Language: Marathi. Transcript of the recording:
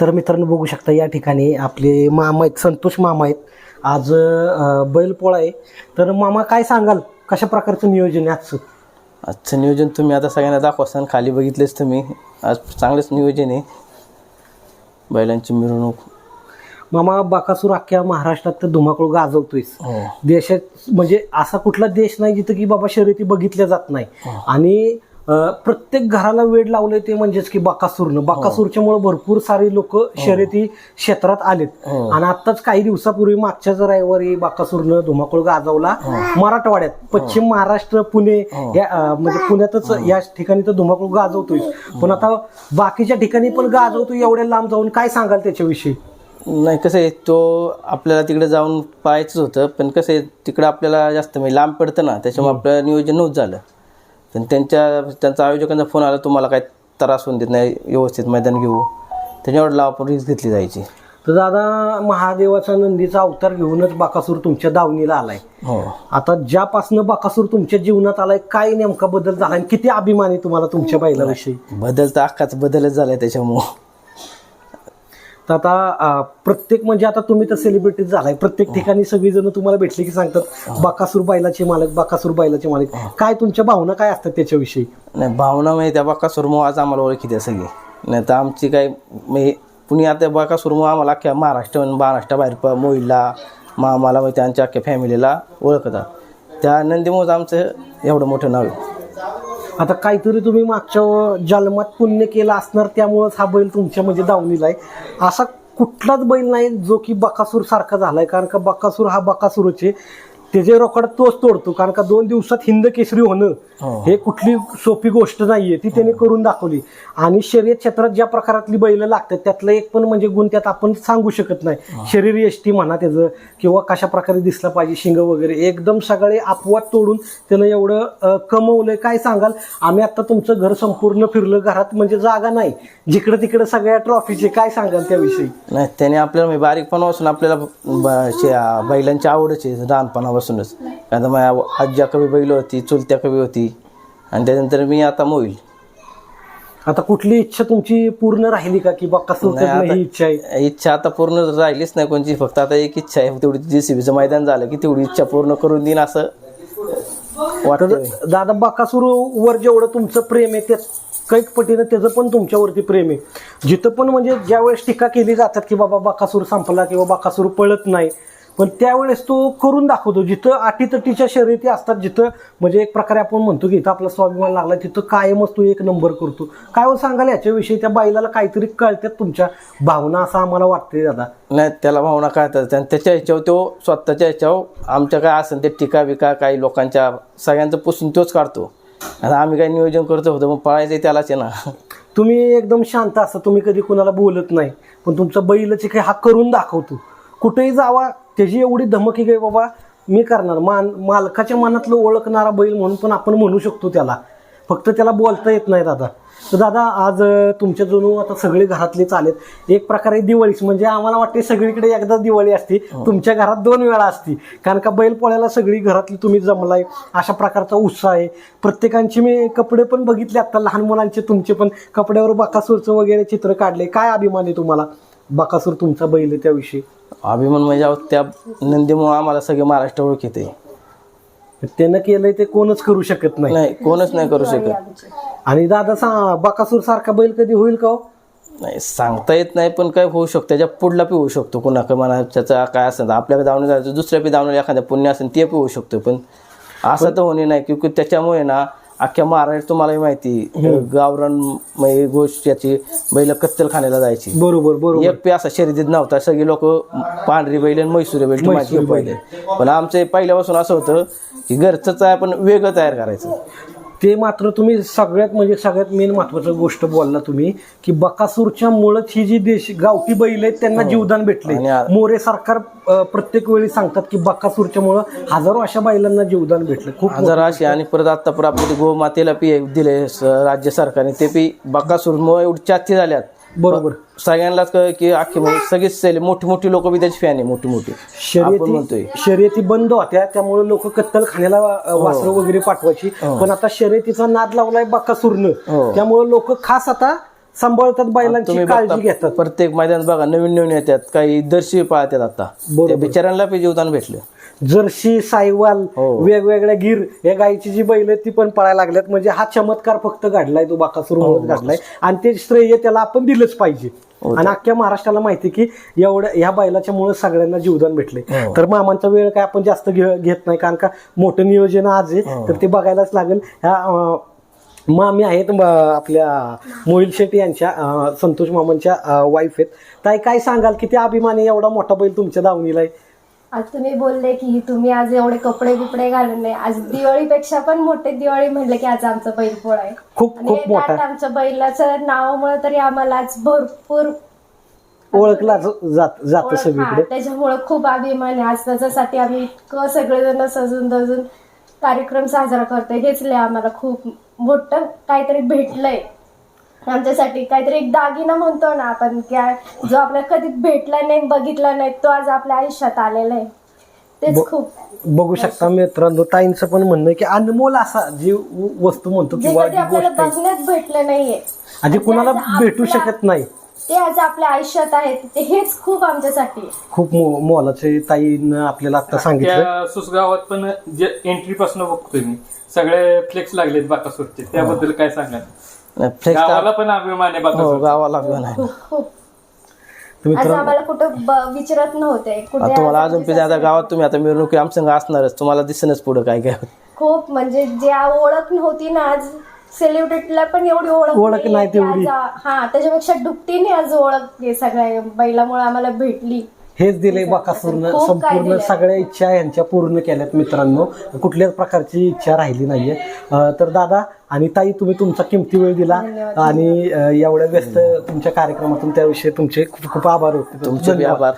तर मित्रांनो बघू शकता या ठिकाणी आपले मामा आहेत संतोष मामा आहेत. आज बैलपोळा आहे. तर मामा काय सांगाल? कशा प्रकारचं नियोजन आहे आजचं? आजचं नियोजन तुम्ही आता सगळ्यांना दाखवसान खाली बघितलेच तुम्ही. आज चांगलंच नियोजन आहे. बैलांची मिरवणूक. मामा बाकासूर अख्ख्या महाराष्ट्रात तर धुमाकूळ गाजवतोय हो. देशात म्हणजे असा कुठला देश नाही जिथं की बाबा शर्यती बघितल्या जात नाही. आणि अं, प्रत्येक घराला वेळ लावले ते म्हणजेच की बाकासूरनं. बाकासूरच्या मुळे भरपूर सारे लोक शर्यती क्षेत्रात आलेत. हो. आणि आताच काही दिवसापूर्वी मागच्याच रविवारी बाकासूरनं धुमाकूळ गाजवला मराठवाड्यात पश्चिम महाराष्ट्र पुणे या म्हणजे पुण्यातच या ठिकाणी तर धुमाकूळ गाजवतोय पण आता बाकीच्या ठिकाणी पण गाजवतोय एवढ्या लांब जाऊन काय सांगाल त्याच्याविषयी? नाही कसं आहे तो आपल्याला तिकडे जाऊन पाहायचंच होतं पण कसं आहे तिकडं आपल्याला जास्त म्हणजे लांब पडतं ना त्याच्यामुळे आपलं नियोजन नव्हतं झालं. पण त्यांच्या त्यांचा आयोजकांचा फोन आला तुम्हाला काय त्रास होऊन देत नाही व्यवस्थित मैदान घेऊ. त्याच्यावर आपण रिस्क घेतली जायची. तर दादा महादेवाचा नंदीचा अवतार घेऊनच बाकासूर तुमच्या दावणीला आलाय. हो. आता ज्यापासनं बाकासूर तुमच्या जीवनात आलाय काय नेमका बदल झाला आणि किती अभिमान आहे तुम्हाला तुमच्या बैलाविषयी? बदल तर अख्खाच बदलच झालाय त्याच्यामुळं. तर आता प्रत्येक म्हणजे आता तुम्ही तर सेलिब्रिटी झालाय. प्रत्येक ठिकाणी सगळी जण तुम्हाला भेटले की सांगतात बाकासूर बैलाचे मालक बाकासूर बैलाचे मालक. काय तुमच्या भावना काय असतात त्याच्याविषयी? नाही भावना म्हणजे त्या बाकासूरमुळं आज आम्हाला ओळखी द्या सगळी. नाही तर आमची काय म्हणजे कुणी आता बाकासूरमुळं आम्हाला अख्ख्या महाराष्ट्र महाराष्ट्राबाहेर प मोहिलला मा मला माहिती आमच्या अख्ख्या फॅमिलीला ओळखतात. त्या नंदीमुळं आमचं एवढं मोठं नाव आहे. आता काहीतरी तुम्ही मागच्या जन्मात पुण्य केलं असणार त्यामुळेच हा बैल तुमच्या म्हणजे दावणीला आहे. असा कुठलाच बैल नाही जो की बकासूर सारखा झालाय. कारण का बकासूर हा बकासूरच आहे. त्याचे रोकड तोच तोडतो कारण का दोन दिवसात हिंद केसरी होणं हो. हे. कुठली सोपी गोष्ट नाहीये ती त्याने करून दाखवली. आणि शर्यत क्षेत्रात ज्या प्रकारातली बैल लागतात त्यातलं एक पण म्हणजे गुण त्यात आपण सांगू शकत नाही. शरीर यष्टी म्हणा त्याचं किंवा कशा प्रकारे दिसलं पाहिजे शिंग वगैरे एकदम सगळे अपवाद तोडून त्यानं एवढं कमवलंय काय सांगाल? आम्ही आता तुमचं घर संपूर्ण फिरलं घरात म्हणजे जागा नाही. जिकडे तिकडे सगळ्या ट्रॉफीचे काय सांगाल त्याविषयी? नाही त्याने आपल्याला बारीकपणापासून आपल्याला बैलांची आवडच आहे लहानपणापासूनच कारण माझ्या आज्या कवी बैल होती चुलत्या कवी होती. आणि त्यानंतर मी आता मोईल आता कुठली इच्छा तुमची पूर्ण राहिली का? की नाही, आता- ही इच्छा आहे? इच्छा आता पूर्ण राहिलीच नाही कोणची. फक्त आता एक इच्छा आहे तेवढी जेसीबीचं मैदान झालं की तेवढी इच्छा पूर्ण करून देईन असं वाटतं तर दादा बकासूर वर जेवढं तुमचं प्रेम आहे ते कैक पटीनं त्याचं पण तुमच्यावरती प्रेम आहे. जिथं पण म्हणजे ज्यावेळेस टीका केली जातात की बाबा बकासूर संपला किंवा बकासूर पळत नाही पण त्यावेळेस तो करून दाखवतो. जिथं अटीतटीच्या शर्यती असतात जिथं म्हणजे एक प्रकारे आपण म्हणतो की इथं आपला स्वाभिमान लागला तिथं कायमच तो एक नंबर करतो. काय हो सांगाल याच्याविषयी त्या बैलाला काहीतरी कळतात तुमच्या? भावना असं आम्हाला वाटते दादा. नाही त्याला भावना कळतात. आणि त्याच्या ह्याच्यावर तो स्वतःच्या ह्याच्यावर आमच्या काय असेल ते टीका बिका काही लोकांच्या सगळ्यांचं पुसून तोच काढतो. आता आम्ही काही नियोजन करतो होतो मग पळायचं त्यालाच आहे ना. तुम्ही एकदम शांत असता तुम्ही कधी कुणाला बोलत नाही पण तुमचा बैलचे काही हा करून दाखवतो. कुठेही जावा त्याची एवढी धमकी काय बाबा मी करणार. मान मालकाच्या मनातलं ओळखणारा बैल म्हणून पण आपण म्हणू शकतो त्याला. फक्त त्याला बोलता येत नाही दादा. तर दादा आज तुमच्या जणू आता सगळे घरातले चालेत. एक प्रकारे दिवाळीच म्हणजे आम्हाला वाटते सगळीकडे एकदा दिवाळी असते. तुमच्या घरात दोन वेळा असते. कारण का बैल पोळ्याला सगळी घरातली तुम्ही जमलाय. अशा प्रकारचा उत्साह आहे. प्रत्येकांचे मी कपडे पण बघितले आता लहान मुलांचे तुमचे पण. कपड्यावर बाकासूरचं वगैरे चित्र काढले. काय अभिमान आहे तुम्हाला? बाकासूर तुमचा बैल आहे त्याविषयी. अभिमान म्हणजे अहो त्या नंदीमुळे आम्हाला सगळे महाराष्ट्र ओळखीते. त्यानं केलंय ते कोणच करू शकत नाही. नाही कोणच नाही करू शकत. आणि दादा सा बाकासूर सारखा बैल कधी होईल का हो? नाही सांगता येत नाही पण काय होऊ शकतं त्याच्या पुढला पी होऊ शकतो. कोणाकडे म्हणा त्याचा काय असेल तर आपल्याकडे धावणे जायचं दुसऱ्या पी धावणे एखाद्या पुण्य असेल ते पी होऊ शकतो. पण असं तर होणे नाही क्योंकि त्याच्यामुळे ना अख्ख्या महाराष्ट्र तुम्हालाही माहिती गावरान म्हणजे गोष्ट याची बैल कत्तलखान्याला जायची. बरोबर बरोबर. एक पी असा शर्यतीत नव्हता. सगळी लोक पांढरी बैल आणि मैसुरी बैल माझी पहिले पण आमचं पहिल्यापासून असं होतं की घरचंच आहे पण वेगळं तयार करायचं. ते मात्र तुम्ही सगळ्यात म्हणजे सगळ्यात मेन महत्वाची गोष्ट बोलला तुम्ही की बकासूरच्या मुळच ही जी देश गावठी बैल आहेत त्यांना जीवदान भेटले मोरे सरकार प्रत्येक वेळी सांगतात की बकासूरच्या मुळे हजारो अशा बैलांना जीवदान भेटलं. खूप हजार असे. आणि परत आता आपल्या गोमातेला पी दिले राज्य सरकारने. ते पी बकासूरमुळे एवढी चाती झाल्यात. बरोबर. सगळ्यांनाच कळ की अख्खी म्हणजे सगळीच सेल मोठी मोठी लोक बी त्याची फॅन आहे मोठी मोठी. आपण म्हणतोय. शर्यती शर्यती बंद होत्या त्यामुळे लोक कत्तल खाण्याला हो. वासर वगैरे पाठवायची. पण आता शर्यतीचा नाद लावलाय बकासूरनं हो. त्यामुळे लोक खास आता सांभाळतात बैलांची तुम्ही काळजी घेतात. प्रत्येक मैदान बघा नवीन नवीन येतात काही दर्शी पाळतात आता. बरोबर. त्या बिचाऱ्यांना बी जीवदान भेटलं. जर्शी सायवाल हो. वेगवेगळ्या गिर या गायची जी बैल आहेत ती पण पळायला लागल्यात. म्हणजे हा चमत्कार फक्त घडलाय तो बाकासूर हो, म्हणून घडलाय. आणि ते श्रेय त्याला आपण दिलंच पाहिजे. आणि अख्ख्या महाराष्ट्राला माहिती की एवढ्या ह्या बैलाच्या मुळे सगळ्यांना जीवदान भेटले हो. तर मामांचा वेळ काय आपण जास्त घे- घेत नाही कारण का मोठं नियोजन आज आहे. हो. तर ते बघायलाच लागेल. ह्या अं, मामी आहेत म, आपल्या मोहिल शेट्टी यांच्या अं, संतोष मामांच्या वाईफ आहेत. ताई काय सांगाल? किती अभिमानी एवढा मोठा बैल तुमच्या दावणीला आहे? आज तुम्ही बोलले की तुम्ही आज एवढे कपडे बिपडे घालून नाही. आज दिवाळीपेक्षा पण मोठे दिवाळी म्हणले की आज आमचं बैलपोळ आहे. खूप खूप मोठा. आमच्या बैलाचं नावामुळे तरी आम्हाला आज भरपूर ओळखला ज- जात जात ओळख- सगळीकडे. त्याच्यामुळे खूप अभिमान आहे. आज त्याच्यासाठी आम्ही इतकं सगळेजण सजून दजून कार्यक्रम साजरा करतोय. हेच लय आम्हाला खूप मोठं काहीतरी भेटलंय. आमच्यासाठी काहीतरी एक दागिना म्हणतो ना आपण की जो आपल्याला कधी भेटला नाही बघितला नाही तो आज आपल्या आयुष्यात आलेला आहे. तेच खूप बघू शकता मित्रांनो ताईंचं पण म्हणणं की अनमोल असा जी वस्तू म्हणतो जे किंवा कधी जी आपल्याला गोष्ट आहे. बघण्यात भेटलं नाहीये. आधी कुणाला ते आज भेटू शकत नाही. ते आज आपल्या आयुष्यात आहेत ते हेच खूप आमच्यासाठी आहे. खूप मो- मोलाचे ताईनं आपल्याला आता सांगितलं. त्या सुसगावात पण जे एंट्री पासून बघतोय मी सगळे फ्लेक्स लागलेत बाकासूरचे. त्याबद्दल काय सांगाल? फ्लेक्स गावाला पण अभिमान आहे हो बाकासूर गावाला अभिमान आहे. खूप खूप तर आज मित्रांनो आम्हाला कुठं ब- विचारत नव्हते. कुठे तुम्हाला आज अजून आता गावात तुम्ही आता मिरवणुकी आमसंग असणारच तुम्हाला दिसणच पुढं काय काय खूप म्हणजे जे आ- ओळख नव्हती ना आज. सेलिब्रिटीला पण एवढी ओळख ओळख नाही तेवढी. हा त्याच्यापेक्षा दुपटीने आज ओळख हे सगळ्या बैलामुळे आम्हाला भेटली हेच दिले बाकासूरनं संपूर्ण. सगळ्या इच्छा यांच्या पूर्ण केल्यात मित्रांनो कुठल्याच प्रकारची इच्छा राहिली नाहीये तर दादा आणि ताई तुम्ही तुमचा किमती वेळ दिला. आणि एवढ्या व्यस्त तुमच्या कार्यक्रमातून त्याविषयी तुमचे खूप खूप आभार होते तुमचे. आभार